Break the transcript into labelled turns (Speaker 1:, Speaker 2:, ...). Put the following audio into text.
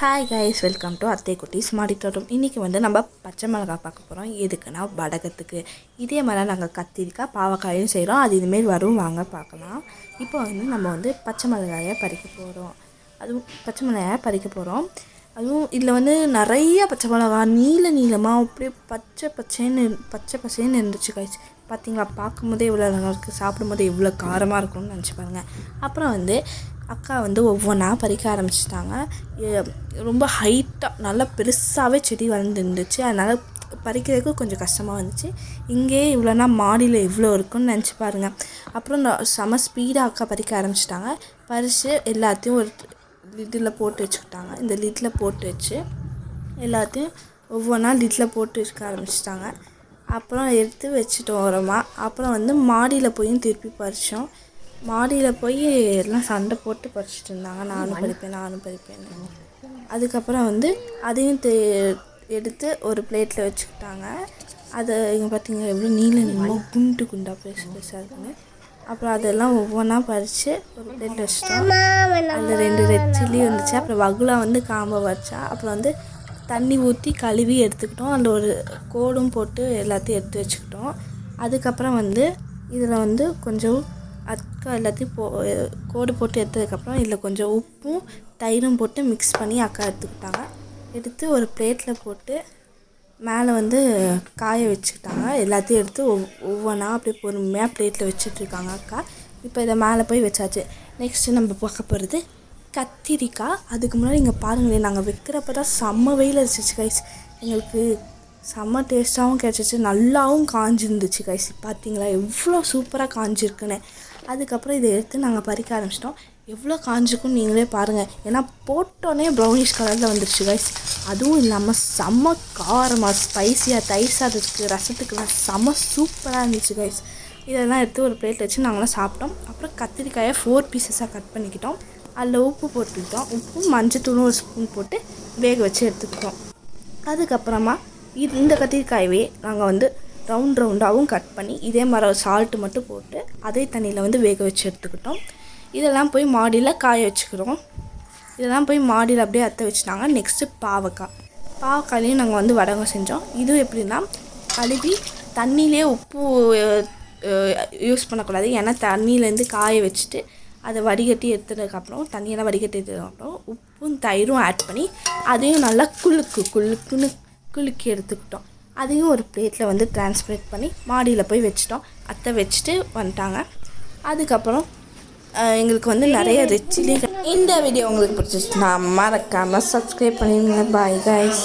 Speaker 1: Hi guys welcome to அத்தை குட்டி smart தோட்டம். இன்றைக்கி வந்து நம்ம பச்சை மிளகாய் பார்க்க போகிறோம் எதுக்குன்னா வடகத்துக்கு. இதே மாதிரி நாங்கள் கத்திரிக்காய் பாவக்காயும் செய்கிறோம் அது இதுமாரி வரும். வாங்க பார்க்கலாம். இப்போ வந்து நம்ம வந்து பச்சை மிளகாயை பறிக்க போகிறோம் அதுவும் பச்சை மிளகாயை பறிக்க போகிறோம் அதுவும் இதில் வந்து நிறைய பச்சை மிளகா நீல நீளமாக அப்படியே பச்சை பச்சைன்னு பச்சை பச்சைன்னு இருந்துச்சு கைஸ் பார்த்தீங்களா பார்க்கும்போதே இவ்வளோ நல்லா இருக்குது சாப்பிடும்போது இவ்வளோ காரமாக இருக்கும்னு நினச்சி பாருங்கள் அப்புறம் வந்து அக்கா வந்து ஒவ்வொன்றா பறிக்க ஆரம்பிச்சிட்டாங்க. ரொம்ப ஹைட்டாக நல்லா பெருசாகவே செடி வளர்ந்து இருந்துச்சு அதனால் பறிக்கிறதுக்கு கொஞ்சம் கஷ்டமாக வந்துச்சு. இங்கே இவ்வளோனா மாடியில் இவ்வளோ இருக்குன்னு நினச்சி பாருங்கள் அப்புறம் நான் செம ஸ்பீடாக அக்கா பறிக்க ஆரம்பிச்சிட்டாங்க. பறித்து எல்லாத்தையும் ஒரு லிட்டில் போட்டு வச்சுக்கிட்டாங்க. இந்த லிட்டில் போட்டு வச்சு எல்லாத்தையும் ஒவ்வொன்றா லிட்டில் போட்டு வச்சுக்க ஆரம்பிச்சிட்டாங்க. அப்புறம் எடுத்து வச்சுட்டோம் ஓரமாக அப்புறம் வந்து மாடியில் போயும் திருப்பி பறித்தோம் மாடியில் போய் எல்லாம் சண்டை போட்டு பறிச்சிட்டு இருந்தாங்க. நானும் பறிப்பேன் நானும் பறிப்பேன் அதுக்கப்புறம் வந்து அதையும் தே எடுத்து ஒரு பிளேட்டில் வச்சுக்கிட்டாங்க. அதை இங்கே பார்த்தீங்கன்னா எவ்வளோ நீல நீளமாக குண்டு குண்டாக பெருசு பெருசாக இருக்குன்னு. அப்புறம் அதெல்லாம் ஒவ்வொன்றா பறித்து ஒரு பிளேட்டில் வச்சுட்டோம். அதில் ரெண்டு ரெட் சில்லி வந்துச்சு. அப்புறம் வகுலா வந்து காம்பை வச்சா அப்புறம் வந்து தண்ணி ஊற்றி கழுவி எடுத்துக்கிட்டோம். அதில் ஒரு கோடும் போட்டு எல்லாத்தையும் எடுத்து வச்சுக்கிட்டோம். அதுக்கப்புறம் வந்து இதில் வந்து கொஞ்சம் அக்கா எல்லாத்தையும் போ கோடு போட்டு எடுத்ததுக்கப்புறம் இதில் கொஞ்சம் உப்பும் தயிரும் போட்டு மிக்ஸ் பண்ணி அக்கா எடுத்துக்கிட்டாங்க. எடுத்து ஒரு பிளேட்டில் போட்டு மேலே வந்து காய வச்சுக்கிட்டாங்க. எல்லாத்தையும் எடுத்து ஒவ் ஒவ்வொன்றா அப்படியே பொறுமையாக பிளேட்டில் வச்சுட்ருக்காங்க அக்கா. இப்போ இதை மேலே போய் வச்சாச்சு. நெக்ஸ்ட்டு நம்ம பார்க்க போகிறது கத்திரிக்காய். அதுக்கு முன்னாடி இங்கே பாருங்களேன் நாங்கள் வைக்கிறப்ப தான் செம்ம வெயில் அடிச்சிச்சு கைஸ் எங்களுக்கு செம்ம டேஸ்ட்டாகவும் கிடச்சிச்சு. நல்லாவும் காஞ்சிருந்துச்சு கைஸ் பார்த்தீங்களா எவ்வளோ சூப்பராக காஞ்சிருக்குன்னு. அதுக்கப்புறம் இதை எடுத்து நாங்கள் பறிக்க ஆரம்பிச்சிட்டோம். எவ்வளோ காஞ்சிருக்குன்னு நீங்களே பாருங்கள் ஏன்னா போட்டோன்னே ப்ரௌனிஷ் கலரில் வந்துருச்சு கைஸ் அதுவும் இல்லாமல் செம்ம காரமாக ஸ்பைஸியாக தயிர் சாதத்துக்கு ரசத்துக்குலாம் செம்ம சூப்பராக இருந்துச்சு கைஸ் இதெல்லாம் எடுத்து ஒரு பிளேட் வச்சு நாங்களாம் சாப்பிட்டோம். அப்புறம் கத்திரிக்காயை ஃபோர் பீசஸாக கட் பண்ணிக்கிட்டோம். அதில் உப்பு போட்டுக்கிட்டோம். உப்பும் மஞ்சத்தூளும் ஒரு ஸ்பூன் போட்டு வேக வச்சு எடுத்துக்கிட்டோம். அதுக்கப்புறமா இது இந்த கத்திரிக்காயவே நாங்கள் வந்து ரவுண்ட் ரவுண்டாகவும் கட் பண்ணி இதே மாதிரி சால்ட்டு மட்டும் போட்டு அதே தண்ணியில் வந்து வேக வச்சு எடுத்துக்கிட்டோம். இதெல்லாம் போய் மாடியில் காய வச்சுக்கிறோம். இதெல்லாம் போய் மாடியில் அப்படியே அத்தை வச்சுட்டாங்க. நெக்ஸ்ட்டு பாவக்காய். பாவக்காயிலையும் நாங்கள் வந்து வடகம் செஞ்சோம். இது எப்படின்னா கழுவி தண்ணியிலே உப்பு யூஸ் பண்ணக்கூடாது. ஏன்னா தண்ணியிலேருந்து காய வச்சுட்டு அதை வடிகட்டி எடுத்ததுக்கப்புறம் தண்ணியெல்லாம் வடிகட்டி எடுத்ததுக்கப்புறம் உப்பும் தயிரும் ஆட் பண்ணி அதையும் நல்லா குழுக்கு குழுக்குன்னு குலுக்கி எடுத்துக்கிட்டோம். அதையும் ஒரு பிளேட்டில் வந்து ட்ரான்ஸ்பரேட் பண்ணி மாடியில் போய் வச்சிட்டோம். அத்தை வச்சுட்டு வந்துட்டாங்க. அதுக்கப்புறம் எங்களுக்கு வந்து நிறைய ரெச்சிலி இந்த வீடியோ உங்களுக்கு பிடிச்சிச்சுன்னா மறக்காமல் சப்ஸ்கிரைப் பண்ணிடுங்க. Bye guys